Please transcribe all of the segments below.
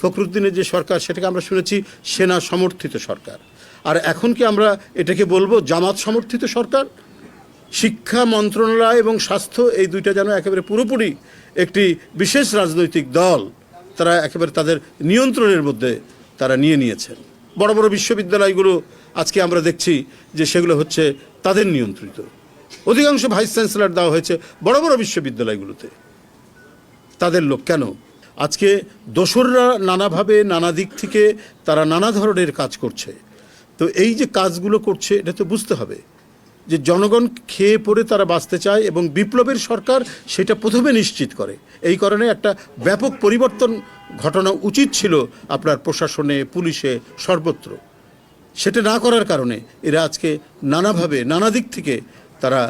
ফখরুদ্দিনের যে সরকার, সেটাকে আমরা শুনেছি সেনা সমর্থিত সরকার। আর এখন কি আমরা এটাকে বলব জামাত সমর্থিত সরকার? শিক্ষা মন্ত্রণালয় এবং স্বাস্থ্য এই দুইটা যেন একেবারে পুরোপুরি একটি বিশেষ রাজনৈতিক দল তারা একেবারে তাদের নিয়ন্ত্রণের মধ্যে তারা নিয়ে নিয়েছেন। বড় বড় বিশ্ববিদ্যালয়গুলো আজকে আমরা দেখছি যে সেগুলো হচ্ছে তাদের নিয়ন্ত্রিত। অধিকাংশ ভাইস চ্যান্সেলর দেওয়া হয়েছে বড় বড় বিশ্ববিদ্যালয়গুলোতে। তাদের লোক কেন? আজকে দোসররা নানাভাবে নানা দিক থেকে তারা নানা ধরনের কাজ করছে। তো এই যে কাজগুলো করছে, এটা তো বুঝতে হবে যে জনগণ খেয়ে পড়ে তারা বাঁচতে চায় এবং বিপ্লবের সরকার সেটা প্রথমে নিশ্চিত করে। এই কারণে একটা ব্যাপক পরিবর্তন ঘটানো উচিত ছিল আপনার প্রশাসনে, পুলিশে সর্বত্র। সেটা না করার কারণে এরা আজকে নানাভাবে, নানা দিক থেকে তারা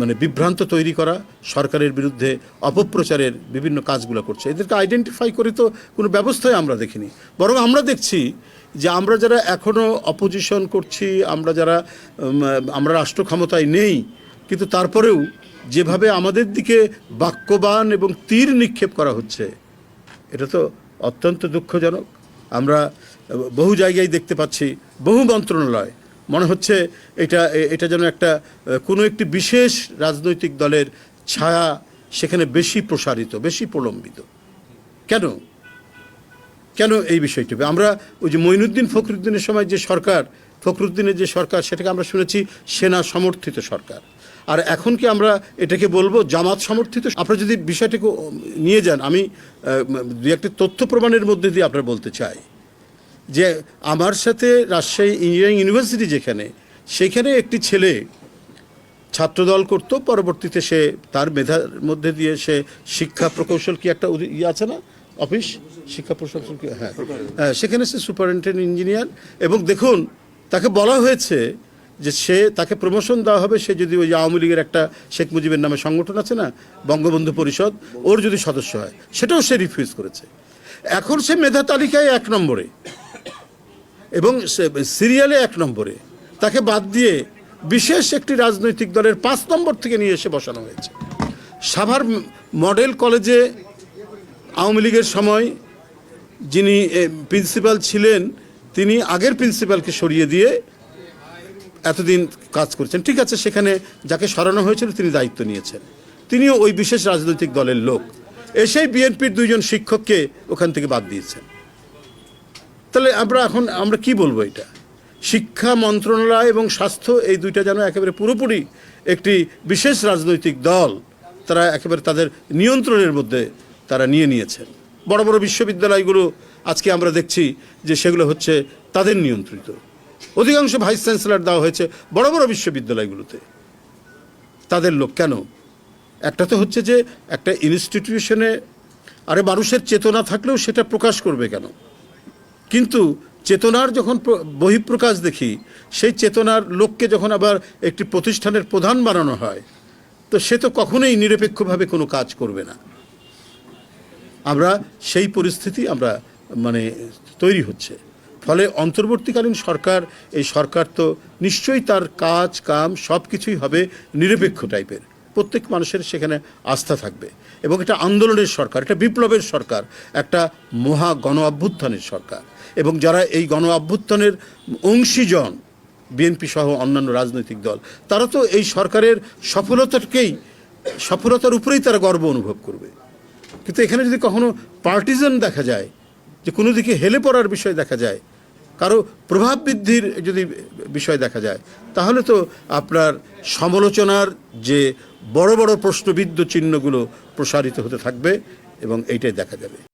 মানে বিভ্রান্ত তৈরি করা, সরকারের বিরুদ্ধে অপপ্রচারের বিভিন্ন কাজগুলো করছে। এদেরকে আইডেন্টিফাই করে তো কোনো ব্যবস্থাই আমরা দেখিনি। বরং আমরা দেখছি যে আমরা যারা এখনও অপোজিশন করছি, আমরা যারা আমরা রাষ্ট্র ক্ষমতায় নেই, কিন্তু তারপরেও যেভাবে আমাদের দিকে বাক্যবান এবং তীর নিক্ষেপ করা হচ্ছে, এটা তো অত্যন্ত দুঃখজনক। আমরা বহু জায়গায় দেখতে পাচ্ছি, বহু মন্ত্রণালয় মনে হচ্ছে এটা এটা যেন একটা কোনো একটি বিশেষ রাজনৈতিক দলের ছায়া সেখানে বেশি প্রসারিত, বেশি প্রলম্বিত। কেন? কেন এই বিষয়টি? আমরা ওই যে মঈনুদ্দিন ফখরুদ্দিনের সময় যে সরকার, ফখরুদ্দিনের যে সরকার, সেটাকে আমরা শুনেছি সেনা সমর্থিত সরকার। আর এখন কি আমরা এটাকে বলব জামাত সমর্থিত? আপনারা যদি বিষয়টাকে নিয়ে যান, আমি দু একটি তথ্য প্রমাণের মধ্যে দিয়ে আপনার বলতে চাই। যে আমার সাথে রাজশাহী ইঞ্জিনিয়ারিং ইউনিভার্সিটি যেখানে, সেখানে একটি ছেলে ছাত্রদল করতো, পরবর্তীতে সে তার মেধার মধ্যে দিয়ে সে শিক্ষা প্রকৌশল কি একটা ইয়ে আছে না? অফিস? শিক্ষা প্রকৌশল কি? হ্যাঁ। হ্যাঁ সেখানে সে সুপারিনটেন্ডেন্ট ইঞ্জিনিয়ার এবং দেখুন, তাকে বলা হয়েছে যে সে, তাকে প্রমোশন দেওয়া হবে, সে যদি ওই আওয়ামী লীগের একটা শেখ মুজিবের নামে সংগঠন আছে না, বঙ্গবন্ধু পরিষদ, ওর যদি সদস্য হয়, সেটাও সে রিফিউজ করেছে। এখন সে মেধা তালিকায় এক নম্বরে। এবং সিরিয়ালে এক নম্বরে। তাকে বাদ দিয়ে বিশেষ একটি রাজনৈতিক দলের পাঁচ নম্বর থেকে নিয়ে এসে বসানো হয়েছে। সাভার মডেল কলেজে আওয়ামী লীগের সময় যিনি প্রিন্সিপাল ছিলেন, তিনি আগের প্রিন্সিপালকে সরিয়ে দিয়ে এতদিন কাজ করছেন। ঠিক আছে, সেখানে যাকে সরানো হয়েছিল তিনি দায়িত্ব নিয়েছেন। তিনিও ওই বিশেষ রাজনৈতিক দলের লোক। এসেই বিএনপির দুইজন শিক্ষককে ওখান থেকে বাদ দিয়েছেন। তাহলে আমরা এখন, আমরা কি বলব এটা? শিক্ষা, মন্ত্রণালয় এবং স্বাস্থ্য এই দুইটা যেন একেবারে পুরোপুরি একটি বিশেষ রাজনৈতিক দল তারা একেবারে তাদের নিয়ন্ত্রণের মধ্যে তারা নিয়ে নিয়েছেন বড় বড় বিশ্ববিদ্যালয়গুলো আজকে আমরা দেখছি যে সেগুলো হচ্ছে তাদের নিয়ন্ত্রিত। অধিকাংশ ভাইস চ্যান্সেলর দেওয়া হয়েছে বড় বড় বিশ্ববিদ্যালয়গুলোতে। তাদের লোক কেন? একটা তো হচ্ছে যে একটা ইনস্টিটিউশনে আরে মানুষের চেতনা থাকলেও সেটা প্রকাশ করবে কেন? কিন্তু চেতনার যখন প্র- বহিঃপ্রকাশ দেখি, সেই চেতনার লোককে যখন আবার একটি প্রতিষ্ঠানের প্রধান বানানো হয়, তো সে তো কখনোই নিরপেক্ষভাবে কোনো কাজ করবে না। আমরা সেই পরিস্থিতি আমরা মানে তৈরি হচ্ছে। ফলে অন্তর্বর্তীকালীন সরকার, এই সরকার তো নিশ্চয়ই তার কাজ, কাম সব কিছুই হবে নিরপেক্ষ টাইপের প্রত্যেক মানুষের সেখানে আস্থা থাকবে। এবং এটা আন্দোলনের সরকার, এটা বিপ্লবের সরকার, একটা মহা গণ অভ্যুত্থানের সরকার। এবং যারা এই গণ অভ্যুত্থানের অংশীজন বিএনপি সহ অন্যান্য রাজনৈতিক দল, তারা তো এই সরকারের সফলতাকেই, সফলতার উপরেই তারা গর্ব অনুভব করবে। কিন্তু এখানে যদি কখনো পার্টিজান দেখা যায়, যে কোনো দিকে হেলে পড়ার বিষয় দেখা যায়, কারও প্রভাব বৃদ্ধির যদি বিষয় দেখা যায়, তাহলে তো আপনার সমালোচনার যে বড় বড় প্রশ্নবিদ্ধ চিহ্নগুলো প্রসারিত হতে থাকবে এবং এইটাই দেখা যাবে।